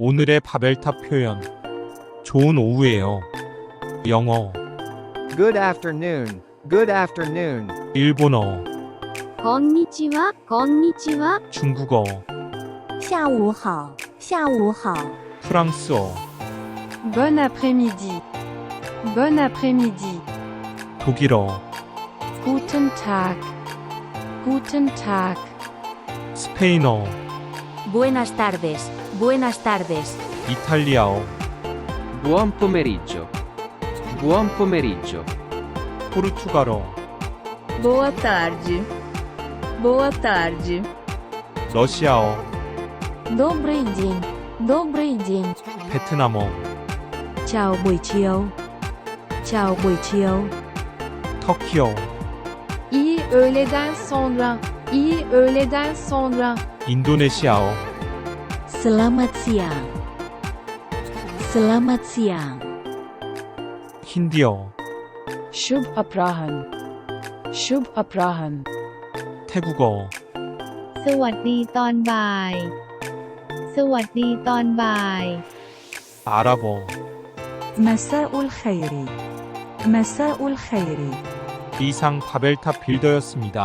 오늘의 바벨탑 표현. 좋은 오후예요. 영어, Good afternoon. Good afternoon. 일본어, こんにちは、こんにちは。 중국어, 下午好，下午好。 프랑스어, Bon après-midi. Bon après-midi. 독일어, Guten Tag. Guten Tag. 스페인어, Buenas tardes, buenas tardes. 이탈리아어, Buon pomeriggio. Buon pomeriggio. 포르투갈어, Boa tarde. Boa tarde. 러시아어, Добрый день, добрый день. 베트남어, Chào buổi chiều. Chào buổi chiều. 터키어, İyi öğleden sonra. İyi öğleden sonra. 인도네시아어, Selamat siang. Selamat siang. 힌디어, Shubh aprahan. Shubh aprahan. 태국어, สวัสดีตอนบ่าย สวัสดีตอนบ่าย 아랍어, مساء الخير مساء الخير 이상 바벨탑 빌더였습니다.